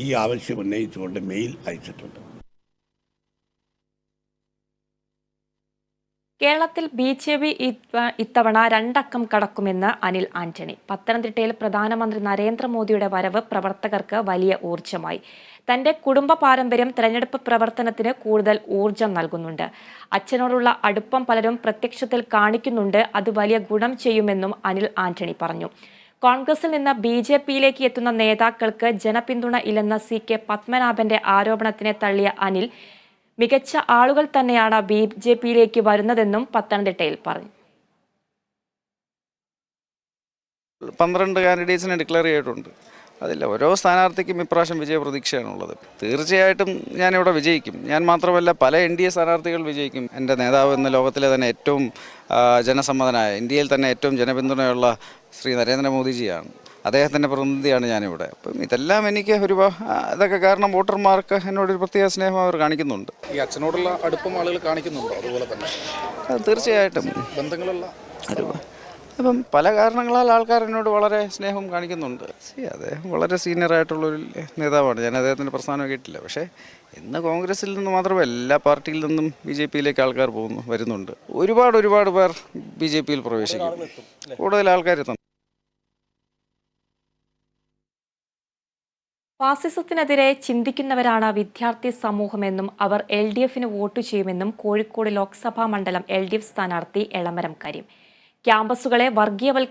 ഈ ആവശ്യം ഉന്നയിച്ചുകൊണ്ട് മെയിൽ അയച്ചിട്ടുണ്ട്. കേരളത്തിൽ ബി ജെ പി ഇത്തവണ രണ്ടക്കം കടക്കുമെന്ന് അനിൽ ആന്റണി. പത്തനംതിട്ടയിൽ പ്രധാനമന്ത്രി നരേന്ദ്രമോദിയുടെ വരവ് പ്രവർത്തകർക്ക് വലിയ ഊർജമായി തന്റെ കുടുംബ പാരമ്പര്യം തെരഞ്ഞെടുപ്പ് പ്രവർത്തനത്തിന് കൂടുതൽ ഊർജം നൽകുന്നുണ്ട്. അച്ഛനോടുള്ള അടുപ്പം പലരും പ്രത്യക്ഷത്തിൽ കാണിക്കുന്നുണ്ട്. അത് വലിയ ഗുണം ചെയ്യുമെന്നും അനിൽ ആന്റണി പറഞ്ഞു. കോൺഗ്രസിൽ നിന്ന് ബി ജെ പിയിലേക്ക് എത്തുന്ന നേതാക്കൾക്ക് ജനപിന്തുണ ഇല്ലെന്ന സി കെ പത്മനാഭന്റെ ആരോപണത്തിനെ തള്ളിയ അനിൽ മികച്ച ആളുകൾ തന്നെയാണ് ബി ജെ പിയിലേക്ക് വരുന്നതെന്നും പത്തനംതിട്ടയിൽ പറഞ്ഞു. പന്ത്രണ്ട് കാൻഡിഡേറ്റ്സിനെ ഡിക്ലെയർ ചെയ്തിട്ടുണ്ട്. അതിൽ ഓരോ സ്ഥാനാർത്ഥിക്കും ഇപ്രാവശ്യം വിജയ പ്രതീക്ഷയാണുള്ളത് തീർച്ചയായിട്ടും ഞാനിവിടെ വിജയിക്കും. ഞാൻ മാത്രമല്ല പല എൻ ഡി എ സ്ഥാനാർത്ഥികൾ വിജയിക്കും. എന്റെ നേതാവ് എന്ന ലോകത്തിലെ തന്നെ ഏറ്റവും ജനസമ്മതനായ ഇന്ത്യയിൽ തന്നെ ഏറ്റവും ജനപിന്തുണയുള്ള ശ്രീ നരേന്ദ്രമോദിജിയാണ്. അദ്ദേഹത്തിന്റെ പ്രതിനിധിയാണ് ഞാനിവിടെ. അപ്പം ഇതെല്ലാം എനിക്ക് ഒരു അതൊക്കെ ഇതൊക്കെ കാരണം വോട്ടർമാർക്ക് എന്നോടൊരു പ്രത്യേക സ്നേഹം അവർ കാണിക്കുന്നുണ്ട്. ഈ അച്ഛനോടുള്ള അടുപ്പം ആളുകൾ കാണിക്കുന്നുണ്ടോ അതുപോലെ തന്നെ? തീർച്ചയായിട്ടും. ബന്ധങ്ങളുള്ള അപ്പം പല കാരണങ്ങളാൽ ആൾക്കാർ എന്നോട് വളരെ സ്നേഹം കാണിക്കുന്നുണ്ട്. സി അദ്ദേഹം വളരെ സീനിയർ ആയിട്ടുള്ളൊരു നേതാവാണ്. ഞാൻ അദ്ദേഹത്തിന്റെ പ്രസ്ഥാനം കേട്ടില്ല പക്ഷേ ഇന്ന് കോൺഗ്രസിൽ നിന്ന് മാത്രമല്ല എല്ലാ പാർട്ടിയിൽ നിന്നും ബി ജെ പിയിലേക്ക് ആൾക്കാർ പോകുന്നു വരുന്നുണ്ട്. ഒരുപാട് ഒരുപാട് പേർ ബി ജെ പിയിൽ പ്രവേശിക്കും. കൂടുതൽ ആൾക്കാർ എത്തും. ഫാസിസത്തിനെതിരെ ചിന്തിക്കുന്നവരാണ് വിദ്യാർത്ഥി സമൂഹമെന്നും അവർ എൽ ഡി എഫിന് വോട്ട് ചെയ്യുമെന്നും കോഴിക്കോട് ലോക്സഭാ മണ്ഡലം എൽ ഡി എഫ് സ്ഥാനാർത്ഥി എളമരം കരീം. ക്യാമ്പസുകളെ വർഗീയവൽക്ക